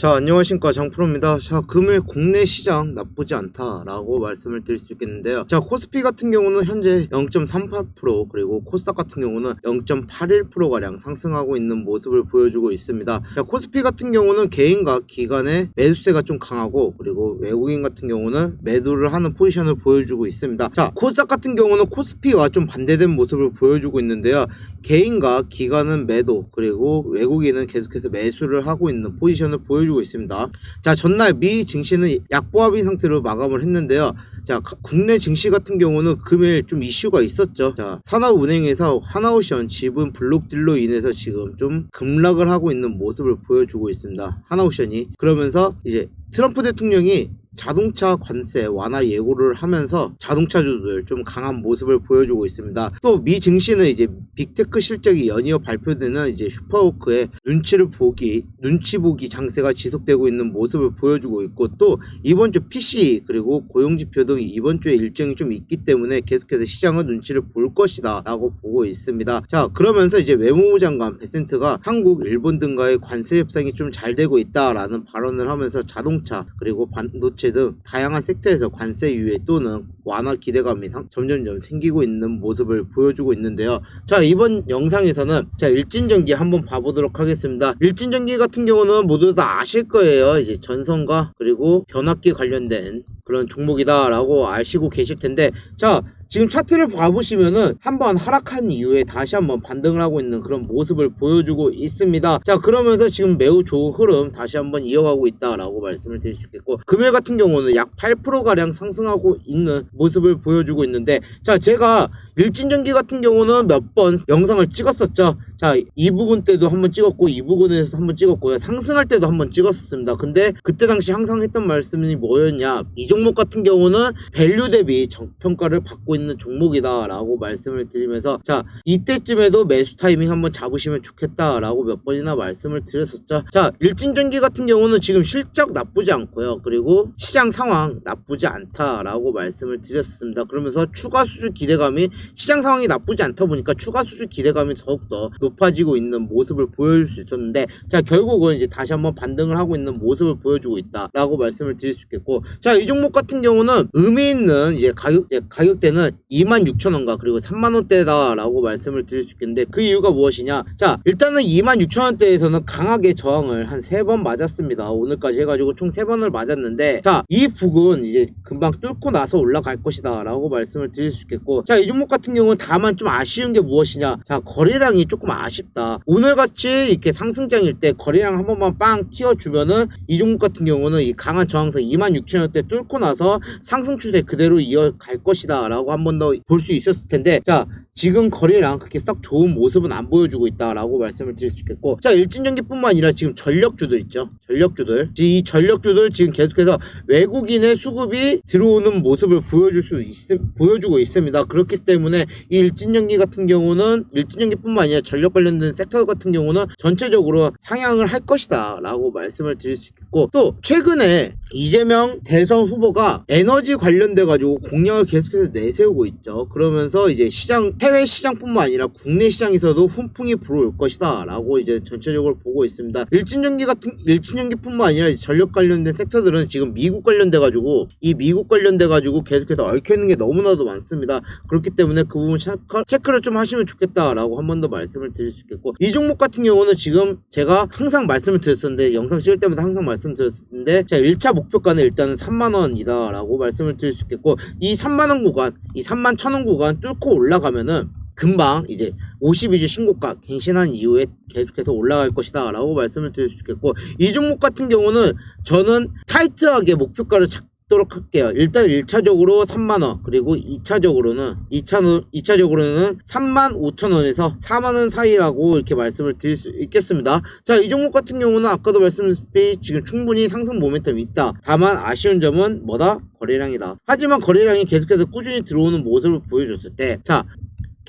자, 안녕하십니까. 장프로입니다. 자, 금일 국내 시장 나쁘지 않다라고 말씀을 드릴 수 있겠는데요. 자, 코스피 같은 경우는 현재 0.38% 그리고 코스닥 같은 경우는 0.81%가량 상승하고 있는 모습을 보여주고 있습니다. 자, 코스피 같은 경우는 개인과 기관의 매수세가 좀 강하고 그리고 외국인 같은 경우는 매도를 하는 포지션을 보여주고 있습니다. 자, 코스닥 같은 경우는 코스피와 좀 반대된 모습을 보여주고 있는데요. 개인과 기관은 매도 그리고 외국인은 계속해서 매수를 하고 있는 포지션을 보여주고 있습니다. 자 전날 미 증시는 약보합인 상태로 마감을 했는데요. 자 가- 국내 증시 같은 경우는 금일 좀 이슈가 있었죠. 자 하나은행에서 하나오션 지분 블록딜로 인해서 지금 좀 급락을 하고 있는 모습을 보여주고 있습니다. 하나오션이 그러면서 이제 트럼프 대통령이 자동차 관세 완화 예고를 하면서 자동차주들 좀 강한 모습을 보여주고 있습니다. 또 미 증시는 이제 빅테크 실적이 연이어 발표되는 이제 슈퍼워크의 눈치를 보기, 눈치 보기 장세가 지속되고 있는 모습을 보여주고 있고 또 이번 주 PC 그리고 고용지표 등 이번 주에 일정이 좀 있기 때문에 계속해서 시장은 눈치를 볼 것이다 라고 보고 있습니다. 자 그러면서 이제 외무부 장관 베센트가 한국, 일본 등과의 관세 협상이 좀 잘 되고 있다라는 발언을 하면서 자동차 그리고 반도체 등 다양한 섹터에서 관세 유예 또는 완화 기대감이 상- 점점점 생기고 있는 모습을 보여주고 있는데요. 자 이번 영상에서는 자 일진전기 한번 봐보도록 하겠습니다. 일진전기 같은 경우는 모두 다 아실 거예요. 이제 전선과 그리고 변압기 관련된 그런 종목이다라고 아시고 계실 텐데 자 지금 차트를 봐보시면은 한번 하락한 이후에 다시 한번 반등을 하고 있는 그런 모습을 보여주고 있습니다. 자 그러면서 지금 매우 좋은 흐름 다시 한번 이어가고 있다라고 말씀을 드릴 수 있겠고 금일 같은 경우는 약 8%가량 상승하고 있는 모습을 보여주고 있는데 자 제가 일진전기 같은 경우는 몇 번 영상을 찍었었죠. 자, 이 부분 때도 한번 찍었고, 이 부분에서 한번 찍었고요. 상승할 때도 한번 찍었었습니다. 근데 그때 당시 항상 했던 말씀이 뭐였냐. 이 종목 같은 경우는 밸류 대비 정평가를 받고 있는 종목이다라고 말씀을 드리면서, 자, 이때쯤에도 매수 타이밍 한번 잡으시면 좋겠다라고 몇 번이나 말씀을 드렸었죠. 자, 일진전기 같은 경우는 지금 실적 나쁘지 않고요. 그리고 시장 상황 나쁘지 않다라고 말씀을 드렸습니다. 그러면서 추가 수주 기대감이 시장 상황이 나쁘지 않다 보니까 추가 수주 기대감이 더욱더 높아지고 있는 모습을 보여줄 수 있었는데 자 결국은 이제 다시 한번 반등을 하고 있는 모습을 보여주고 있다라고 말씀을 드릴 수 있겠고 자 이 종목 같은 경우는 의미 있는 이제 가격 가격대는 26,000원과 그리고 3만 원대다라고 말씀을 드릴 수 있겠는데 그 이유가 무엇이냐? 자 일단은 26,000원대에서는 강하게 저항을 한 세 번 맞았습니다. 오늘까지 해가지고 총 세 번을 맞았는데 자 이 북은 이제 금방 뚫고 나서 올라갈 것이다 라고 말씀을 드릴 수 있겠고 자 이 종목 같은 경우는 다만 좀 아쉬운 게 무엇이냐? 자 거래량이 조금 아쉽다. 오늘같이 이렇게 상승장일 때 거래량 한 번만 빵 튀어주면은 이 종목 같은 경우는 이 강한 저항선 26,000원대 뚫고 나서 상승 추세 그대로 이어갈 것이다 라고 한 번 더 볼 수 있었을 텐데 자 지금 거래량 그렇게 썩 좋은 모습은 안 보여주고 있다라고 말씀을 드릴 수 있겠고 자 일진전기뿐만 아니라 지금 전력주들 있죠? 전력주들. 이 전력주들 지금 계속해서 외국인의 수급이 들어오는 모습을 보여줄 수 있, 보여주고 있습니다. 그렇기 때문에 이 일진전기 같은 경우는 일진전기뿐만 아니라 전력 관련된 섹터 같은 경우는 전체적으로 상향을 할 것이다 라고 말씀을 드릴 수 있겠고 또 최근에 이재명 대선 후보가 에너지 관련돼 가지고 공약을 계속해서 내세우고 있죠. 그러면서 이제 시장 해외 시장뿐만 아니라 국내 시장에서도 훈풍이 불어올 것이다 라고 이제 전체적으로 보고 있습니다. 일진전기 같은 일진전기뿐만 아니라 전력 관련된 섹터들은 지금 미국 관련돼 가지고 이 미국 관련돼 가지고 계속해서 얽혀 있는 게 너무나도 많습니다. 그렇기 때문에 그 부분 체크, 체크를 좀 하시면 좋겠다 라고 한 번 더 말씀을 드릴 수 있겠고 이 종목 같은 경우는 지금 제가 항상 말씀을 드렸었는데 영상 찍을 때마다 항상 말씀드렸는데 자 1차 목표가는 일단은 3만원이다 라고 말씀을 드릴 수 있겠고 이 3만원 구간 이 3만 1천원 구간 뚫고 올라가면 은 금방 이제 52주 신고가 갱신한 이후에 계속해서 올라갈 것이다 라고 말씀을 드릴 수 있겠고 이 종목 같은 경우는 저는 타이트하게 목표가를 찾도록 할게요. 일단 1차적으로 3만원 그리고 2차적으로는 2차, 2차적으로는 3만 5천원에서 4만원 사이라고 이렇게 말씀을 드릴 수 있겠습니다. 자 이 종목 같은 경우는 아까도 말씀드렸듯이 지금 충분히 상승 모멘텀이 있다. 다만 아쉬운 점은 뭐다? 거래량이다. 하지만 거래량이 계속해서 꾸준히 들어오는 모습을 보여줬을 때자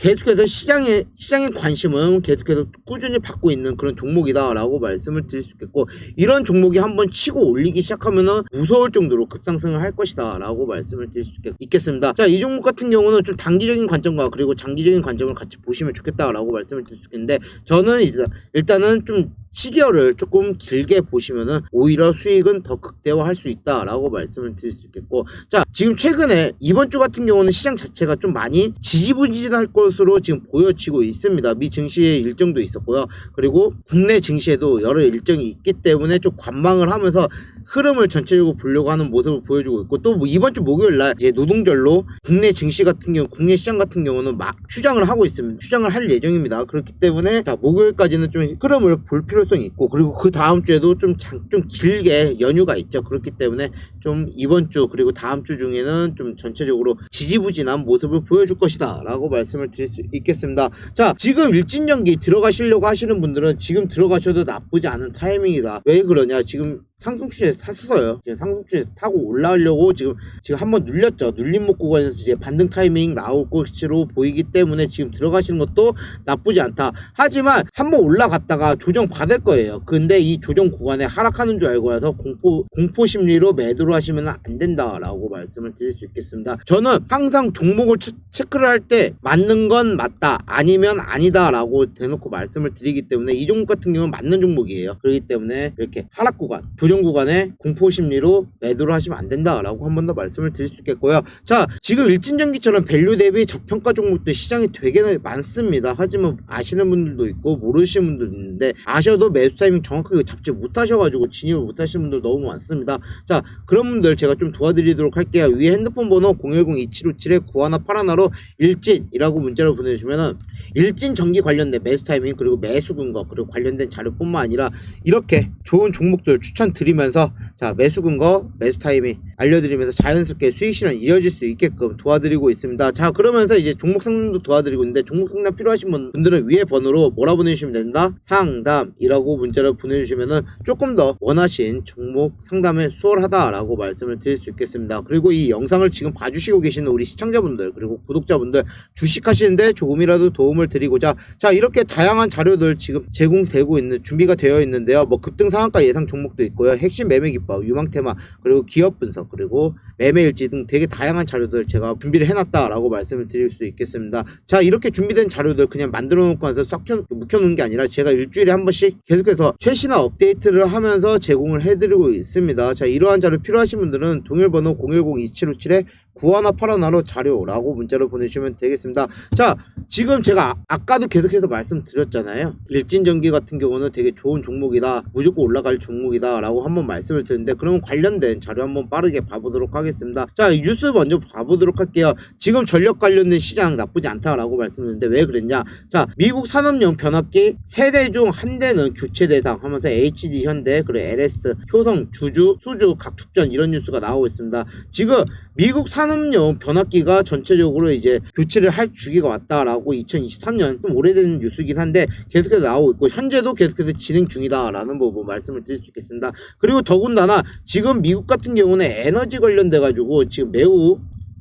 계속해서 시장에 시장의 관심은 계속해서 꾸준히 받고 있는 그런 종목이다라고 말씀을 드릴 수 있겠고 이런 종목이 한번 치고 올리기 시작하면은 무서울 정도로 급상승을 할 것이다라고 말씀을 드릴 수 있겠, 있겠습니다. 자, 이 종목 같은 경우는 좀 단기적인 관점과 그리고 장기적인 관점을 같이 보시면 좋겠다라고 말씀을 드릴 수 있겠는데 저는 일단은 좀 시기열을 조금 길게 보시면은 오히려 수익은 더 극대화할 수 있다라고 말씀을 드릴 수 있겠고 자 지금 최근에 이번 주 같은 경우는 시장 자체가 좀 많이 지지부진할 것으로 지금 보여지고 있습니다. 미 증시의 일정도 있었고요. 그리고 국내 증시에도 여러 일정이 있기 때문에 좀 관망을 하면서 흐름을 전체적으로 보려고 하는 모습을 보여주고 있고 또 뭐 이번 주 목요일 날 이제 노동절로 국내 증시 같은 경우 국내 시장 같은 경우는 막 휴장을 하고 있습니다. 휴장을 할 예정입니다. 그렇기 때문에 자 목요일까지는 좀 흐름을 볼 필요 성이 있고 그리고 그 다음 주에도 좀, 장, 좀 길게 연휴가 있죠 그렇기 때문에 좀 이번 주 그리고 다음 주 중에는 좀 전체적으로 지지부진한 모습을 보여줄 것이다 라고 말씀을 드릴 수 있겠습니다 자 지금 일진전기 들어가시려고 하시는 분들은 지금 들어가셔도 나쁘지 않은 타이밍이다 왜 그러냐 지금 상승추에서 탔어요. 지금 상승추에서 타고 올라오려고 지금 지금 한번 눌렸죠. 눌림목 구간에서 이제 반등 타이밍 나올 것으로 보이기 때문에 지금 들어가시는 것도 나쁘지 않다. 하지만 한번 올라갔다가 조정 받을 거예요. 근데 이 조정 구간에 하락하는 줄 알고 나서 공포 공포 심리로 매도를 하시면 안 된다라고 말씀을 드릴 수 있겠습니다. 저는 항상 종목을 체, 체크를 할 때 맞는 건 맞다 아니면 아니다라고 대놓고 말씀을 드리기 때문에 이 종목 같은 경우는 맞는 종목이에요. 그렇기 때문에 이렇게 하락 구간 조정 구간에 공포 심리로 매도를 하시면 안 된다라고 한 번 더 말씀을 드릴 수 있겠고요. 자, 지금 일진전기처럼 밸류 대비 저평가 종목들 시장이 되게 많습니다. 하지만 아시는 분들도 있고 모르시는 분들도 있는데 아셔도 매수 타이밍 정확하게 잡지 못하셔가지고 진입을 못하시는 분들 너무 많습니다. 자, 그런 분들 제가 좀 도와드리도록 할게요. 위에 핸드폰 번호 010-2757-9181로 일진이라고 문자를 보내주시면은 일진 전기 관련된 매수 타이밍 그리고 매수 근거 그리고 관련된 자료뿐만 아니라 이렇게 좋은 종목들 추천드리면서 자 매수 근거 매수 타이밍 알려드리면서 자연스럽게 수익 실현 이어질 수 있게끔 도와드리고 있습니다. 자 그러면서 이제 종목 상담도 도와드리고 있는데 종목 상담 필요하신 분- 분들은 위에 번호로 뭐라 보내주시면 된다 상담이라고 문자를 보내주시면은 조금 더 원하신 종목 상담에 수월하다라고 말씀을 드릴 수 있겠습니다. 그리고 이 영상을 지금 봐주시고 계시는 우리 시청자분들 그리고 구독자분들 주식하시는데 조금이라도 도움을 드리고자 자 이렇게 다양한 자료들 지금 제공되고 있는 준비가 되어 있는데요. 뭐 급등 상한가 예상 종목도 있고요. 핵심 매매 기법, 유망 테마 그리고 기업 분석 그리고 매매 일지 등 되게 다양한 자료들 제가 준비를 해놨다라고 말씀을 드릴 수 있겠습니다. 자 이렇게 준비된 자료들 그냥 만들어 놓고 나서 썩혀 묵혀놓은 게 아니라 제가 일주일에 한 번씩 계속해서 최신화 업데이트를 하면서 제공을 해드리고 있습니다. 자 이러한 자료 필요하신 분들은 동일번호 010-2757에 91화 81화로 자료라고 문자로 보내주시면 되겠습니다. 자 지금 제가 아- 아까도 계속해서 말씀드렸잖아요. 일진전기 같은 경우는 되게 좋은 종목이다. 무조건 올라갈 종목이다. 라고 한번 말씀을 드렸는데 그러면 관련된 자료 한번 빠르게 봐보도록 하겠습니다. 자 뉴스 먼저 봐보도록 할게요. 지금 전력 관련된 시장 나쁘지 않다라고 말씀드렸는데 왜 그랬냐. 자 미국 산업용 변압기 세 대 중 한 대는 교체 대상 하면서 HD 현대 그리고 LS 효성 주주 수주 각축전 이런 뉴스가 나오고 있습니다. 지금 미국 산업용 변압기가 전체적으로 이제 교체를 할 주기가 왔다라고 2023년 좀 오래된 뉴스긴 한데 계속해서 나오고 있고 현재도 계속해서 진행 중이다라는 부분 말씀을 드릴 수 있겠습니다. 그리고 더군다나 지금 미국 같은 경우는 에너지 관련돼 가지고 지금 매우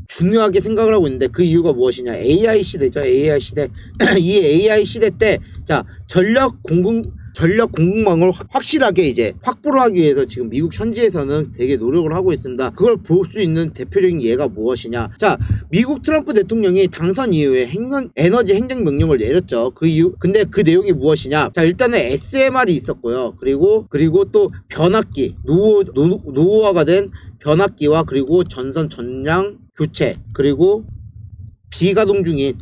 중요하게 생각을 하고 있는데 그 이유가 무엇이냐? AI 시대죠. AI 시대. 이 AI 시대 때 자 전력 공급 전력 공급망을 확- 확실하게 이제 확보를 하기 위해서 지금 미국 현지에서는 되게 노력을 하고 있습니다. 그걸 볼 수 있는 대표적인 예가 무엇이냐? 자, 미국 트럼프 대통령이 당선 이후에 행선 에너지 행정 명령을 내렸죠. 그 이유 근데 그 내용이 무엇이냐? 자, 일단은 SMR이 있었고요. 그리고 그리고 또 변압기 노후 노, 노후화가 된 변압기와 그리고 전선 전량 교체 그리고 비가동 중인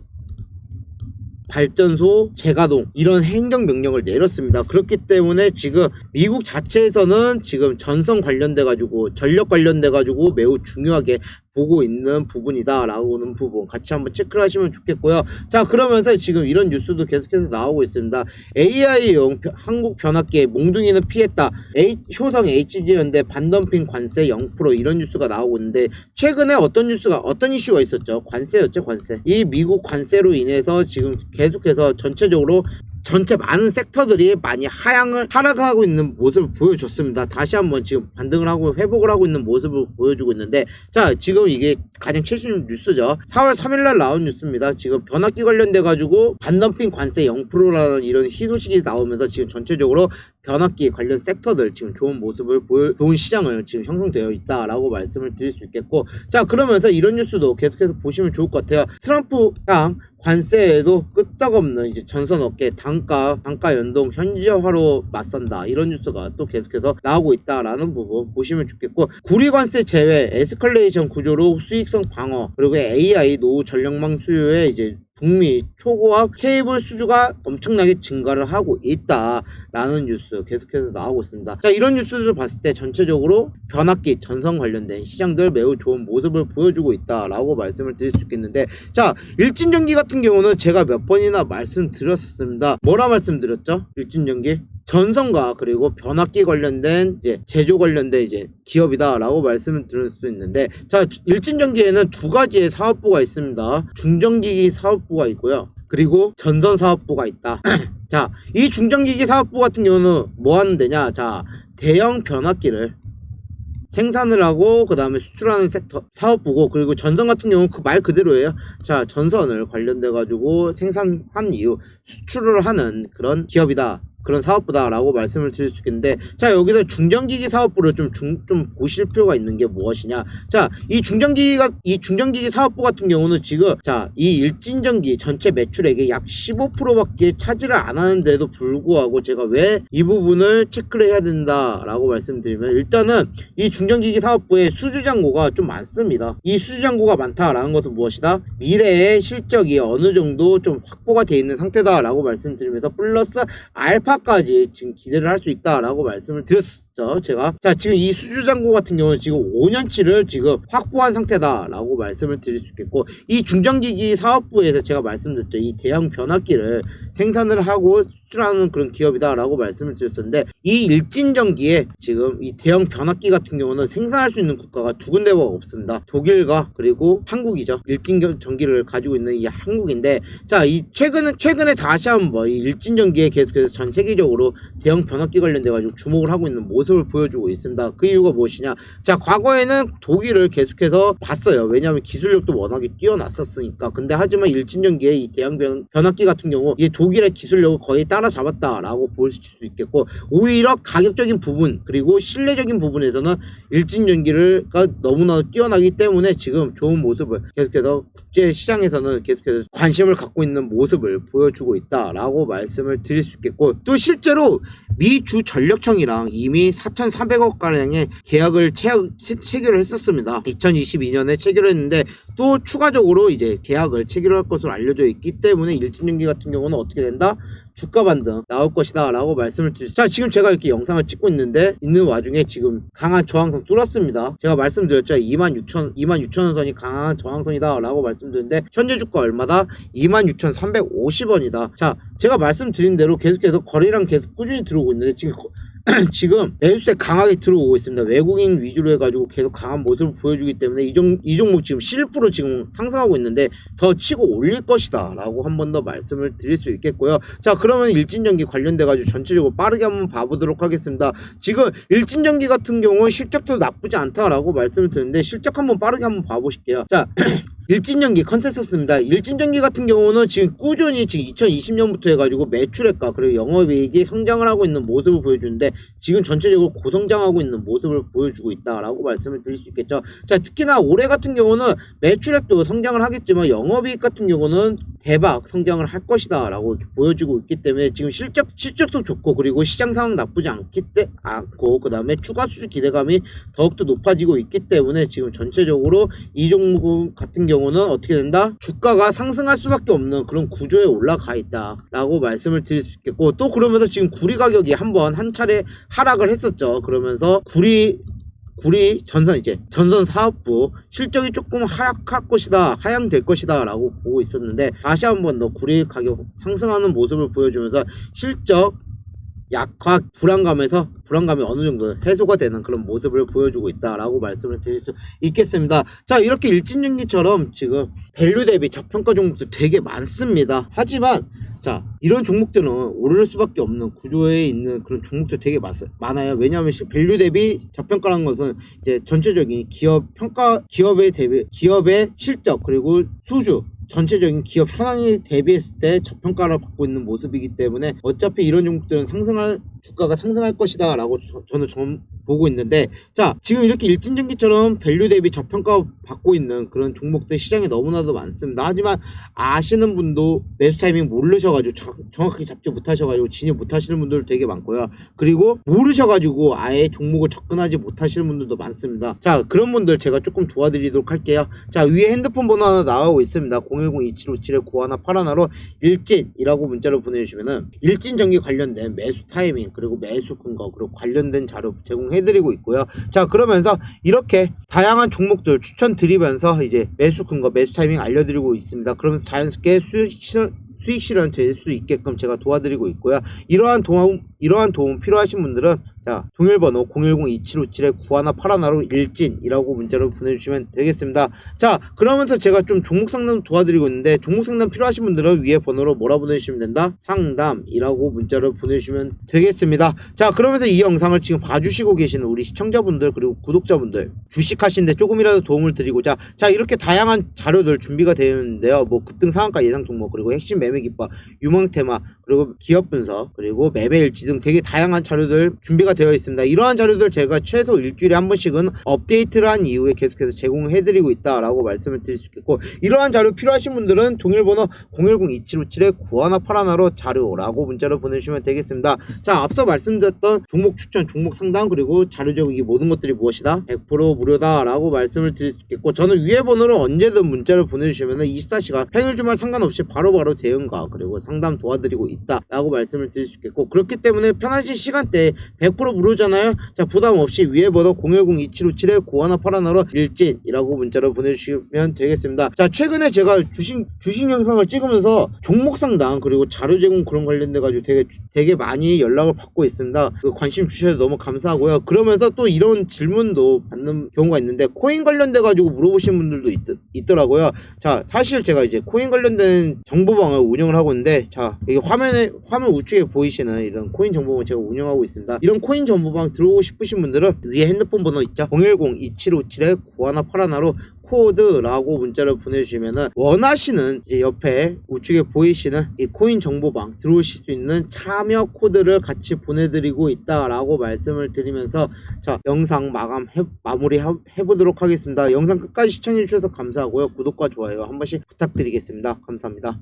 발전소 재가동 이런 행정 명령을 내렸습니다. 그렇기 때문에 지금 미국 자체에서는 지금 전선 관련돼 가지고 전력 관련돼 가지고 매우 중요하게 보고 있는 부분이다라고는 부분 같이 한번 체크를 하시면 좋겠고요. 자 그러면서 지금 이런 뉴스도 계속해서 나오고 있습니다. AI용 벼- 한국 변압기에 몽둥이는 피했다. H, 효성 HG연대 반덤핑 관세 0% 이런 뉴스가 나오고 있는데 최근에 어떤 뉴스가 어떤 이슈가 있었죠? 관세였죠, 관세. 이 미국 관세로 인해서 지금 계속해서 전체적으로 전체 많은 섹터들이 많이 하향을 하락하고 있는 모습을 보여줬습니다. 다시 한번 지금 반등을 하고 회복을 하고 있는 모습을 보여주고 있는데 자 지금 이게 가장 최신 뉴스죠. 4월 3일날 나온 뉴스입니다. 지금 변압기 관련돼 가지고 반덤핑 관세 0%라는 이런 희소식이 나오면서 지금 전체적으로 변압기 관련 섹터들 지금 좋은 모습을 보여 좋은 시장을 지금 형성되어 있다라고 말씀을 드릴 수 있겠고 자 그러면서 이런 뉴스도 계속해서 보시면 좋을 것 같아요. 트럼프랑 관세에도 끄떡없는 이제 전선 업계 단가 단가 연동 현지화로 맞선다 이런 뉴스가 또 계속해서 나오고 있다라는 부분 보시면 좋겠고 구리 관세 제외 에스컬레이션 구조로 수익성 방어 그리고 AI 노후 전력망 수요에 이제 북미 초고압 케이블 수주가 엄청나게 증가를 하고 있다라는 뉴스 계속해서 나오고 있습니다. 자 이런 뉴스들을 봤을 때 전체적으로 변압기 전선 관련된 시장들 매우 좋은 모습을 보여주고 있다라고 말씀을 드릴 수 있겠는데 자 일진전기 같은 경우는 제가 몇 번이나 말씀드렸습니다. 뭐라 말씀드렸죠? 일진전기 전선과 그리고 변압기 관련된 이제 제조 관련된 이제 기업이다라고 말씀을 드릴 수 있는데 자 일진전기에는 두 가지의 사업부가 있습니다. 중전기기 사업부가 있고요. 그리고 전선 사업부가 있다. 자, 이 중전기기 사업부 같은 경우는 뭐 하는 데냐? 자, 대형 변압기를 생산을 하고 그 다음에 수출하는 섹터 사업부고 그리고 전선 같은 경우는 그 말 그대로예요. 자 전선을 관련돼 가지고 생산한 이후 수출을 하는 그런 기업이다. 그런 사업부다라고 말씀을 드릴 수 있겠는데 자 여기서 중전기기 사업부를 좀 중 좀 보실 필요가 있는 게 무엇이냐 자 이 중전기기가 이 중전기기 사업부 같은 경우는 지금 자 이 일진전기 전체 매출액의 약 15%밖에 차지를 안 하는데도 불구하고 제가 왜 이 부분을 체크를 해야 된다라고 말씀드리면 일단은 이 중전기기 사업부의 수주잔고가 좀 많습니다. 이 수주잔고가 많다라는 것은 무엇이다? 미래의 실적이 어느 정도 좀 확보가 되어 있는 상태다라고 말씀드리면서 플러스 알파 까지 지금 기대를 할 수 있다라고 말씀을 드렸습니다. 제가 자 지금 이 수주잔고 같은 경우는 지금 5년치를 지금 확보한 상태다라고 말씀을 드릴 수 있겠고 이 중전기기 사업부에서 제가 말씀드렸죠 이 대형 변압기를 생산을 하고 수출하는 그런 기업이다라고 말씀을 드렸었는데 이 일진전기에 지금 이 대형 변압기 같은 경우는 생산할 수 있는 국가가 두 군데가 없습니다 독일과 그리고 한국이죠 일진전기를 가지고 있는 이 한국인데 자 이 최근에 최근에 다시 한번 이 일진전기에 계속해서 전 세계적으로 대형 변압기 관련돼 가지고 주목을 하고 있는 모습을 보여주고 있습니다. 그 이유가 무엇이냐? 자, 과거에는 독일을 계속해서 봤어요. 왜냐하면 기술력도 워낙에 뛰어났었으니까. 근데 하지만 일진전기의 이 대형 변, 변압기 같은 경우 이 독일의 기술력을 거의 따 라잡았다라고 볼 수 있겠고 오히려 가격적인 부분 그리고 실내적인 부분에서는 일진전기가 너무나 뛰어나기 때문에 지금 좋은 모습을 계속해서 국제 시장에서는 계속해서 관심을 갖고 있는 모습을 보여주고 있다라고 말씀을 드릴 수 있겠고 또 실제로 미 주 전력청이랑 이미 4,400억 가량의 계약을 체, 체결을 했었습니다. 2022년에 체결을 했는데 또 추가적으로 이제 계약을 체결할 것으로 알려져 있기 때문에 일진전기 같은 경우는 어떻게 된다? 주가 반등 나올 것이다 라고 말씀을 드렸죠. 자 지금 제가 이렇게 영상을 찍고 있는데 있는 와중에 지금 강한 저항선 뚫었습니다. 제가 말씀드렸죠. 26,000 26,000원 선이 강한 저항선이다 라고 말씀드렸는데 현재 주가 얼마다? 26,350원이다. 자 제가 말씀드린 대로 계속해서 거래량 계속 꾸준히 들어오고 있는데 지금 거- 지금 매수세 강하게 들어오고 있습니다. 외국인 위주로 해가지고 계속 강한 모습을 보여주기 때문에 이, 종, 이 종목 지금 실프로 지금 상승하고 있는데 더 치고 올릴 것이다 라고 한 번 더 말씀을 드릴 수 있겠고요. 자 그러면 일진전기 관련돼가지고 전체적으로 빠르게 한번 봐보도록 하겠습니다. 지금 일진전기 같은 경우 실적도 나쁘지 않다라고 말씀을 드렸는데 실적 한번 빠르게 한번 봐보실게요. 자 일진전기 컨센서스입니다. 일진전기 같은 경우는 지금 꾸준히 지금 2020년부터 해가지고 매출액과 그리고 영업이익이 성장을 하고 있는 모습을 보여주는데 지금 전체적으로 고성장하고 있는 모습을 보여주고 있다라고 말씀을 드릴 수 있겠죠. 자 특히나 올해 같은 경우는 매출액도 성장을 하겠지만 영업이익 같은 경우는 대박 성장을 할 것이다 라고 이렇게 보여주고 있기 때문에 지금 실적 실적도 좋고 그리고 시장 상황 나쁘지 않기 때 않고 그 다음에 추가 수주 기대감이 더욱더 높아지고 있기 때문에 지금 전체적으로 이 종목 같은 경우는 어떻게 된다? 주가가 상승할 수밖에 없는 그런 구조에 올라가 있다 라고 말씀을 드릴 수 있겠고 또 그러면서 지금 구리 가격이 한번 한 차례 하락을 했었죠. 그러면서 구리 구리 전선 이제 전선 사업부 실적이 조금 하락할 것이다 하향될 것이다 라고 보고 있었는데 다시 한번 더 구리 가격 상승하는 모습을 보여주면서 실적 약화 불안감에서 불안감이 어느 정도 해소가 되는 그런 모습을 보여주고 있다라고 말씀을 드릴 수 있겠습니다. 자 이렇게 일진전기처럼 지금 밸류 대비 저평가 종목도 되게 많습니다. 하지만 자 이런 종목들은 오를 수밖에 없는 구조에 있는 그런 종목도 되게 많, 많아요. 왜냐하면 실- 밸류 대비 저평가라는 것은 이제 전체적인 기업 평가 기업의 대비 기업의 실적 그리고 수주 전체적인 기업 현황에 대비했을 때 저평가를 받고 있는 모습이기 때문에 어차피 이런 종목들은 상승할 주가가 상승할 것이다 라고 저, 좀 보고 있는데 자 지금 이렇게 일진전기처럼 밸류 대비 저평가 받고 있는 그런 종목들 시장에 너무나도 많습니다. 하지만 아시는 분도 매수 타이밍 모르셔가지고 정- 정확하게 잡지 못하셔가지고 진입 못하시는 분들 되게 많고요. 그리고 모르셔가지고 아예 종목을 접근하지 못하시는 분들도 많습니다. 자 그런 분들 제가 조금 도와드리도록 할게요. 자 위에 핸드폰 번호 하나 나오고 있습니다. 010-2757-9181로 일진이라고 문자를 보내주시면은 일진전기 관련된 매수 타이밍 그리고 매수 근거 그리고 관련된 자료 제공해드리고 있고요 자 그러면서 이렇게 다양한 종목들 추천드리면서 이제 매수 근거 매수 타이밍 알려드리고 있습니다 그러면서 자연스럽게 수익 실 수익 실현 될 수 있게끔 제가 도와드리고 있고요. 이러한 도움 이러한 도움 필요하신 분들은 자 동일번호 010-2757-9181로 일진이라고 문자로 보내주시면 되겠습니다. 자 그러면서 제가 좀 종목 상담 도와드리고 있는데 종목 상담 필요하신 분들은 위에 번호로 뭐라 보내주시면 된다 상담이라고 문자를 보내주시면 되겠습니다. 자 그러면서 이 영상을 지금 봐주시고 계시는 우리 시청자분들 그리고 구독자분들 주식하시는데 조금이라도 도움을 드리고자 자 이렇게 다양한 자료들 준비가 되어 있는데요. 뭐 급등 상한가 예상 종목 그리고 핵심 매매 기법 유망 테마 그리고 기업 분석 그리고 매매 일지 등 되게 다양한 자료들 준비가 되어 있습니다. 이러한 자료들 제가 최소 일주일에 한 번씩은 업데이트를 한 이후에 계속해서 제공해드리고 있다라고 말씀을 드릴 수 있겠고 이러한 자료 필요하신 분들은 동일번호 010-2757-9181로 자료라고 문자를 보내주시면 되겠습니다. 자 앞서 말씀드렸던 종목 추천 종목 상담 그리고 자료 제공 이 모든 것들이 무엇이다 100% 무료다라고 말씀을 드릴 수 있겠고 저는 위에 번호로 언제든 문자를 보내주시면 24시간 평일 주말 상관없이 바로바로 대응과 그리고 상담 도와드리고 있다라고 말씀을 드릴 수 있겠고 그렇기 때문에 편하신 시간대에 100% 무료잖아요. 자 부담 없이 위에 번호 010-2757-9181로 일진이라고 문자로 보내주시면 되겠습니다 자 최근에 제가 주식 주식 영상을 찍으면서 종목 상담 그리고 자료 제공 그런 관련돼 가지고 되게 주- 되게 많이 연락을 받고 있습니다 그 관심 주셔서 너무 감사하고요 그러면서 또 이런 질문도 받는 경우가 있는데 코인 관련돼 가지고 물어보신 분들도 있, 더라고요 자 사실 제가 이제 코인 관련된 정보방을 운영을 하고 있는데 자 여기 화면에 화면 우측에 보이시는 이런 코인 정보방 제가 운영하고 있습니다 이런 코인 정보방 들어오고 싶으신 분들은 위에 핸드폰 번호 있죠 010-2757-9181로 코드라고 문자를 보내주시면은 원하시는 이제 옆에 우측에 보이시는 이 코인 정보방 들어오실 수 있는 참여 코드를 같이 보내드리고 있다라고 말씀을 드리면서 자 영상 마감 해, 마무리 하- 해보도록 하겠습니다. 영상 끝까지 시청해 주셔서 감사하고요. 구독과 좋아요 한 번씩 부탁드리겠습니다. 감사합니다.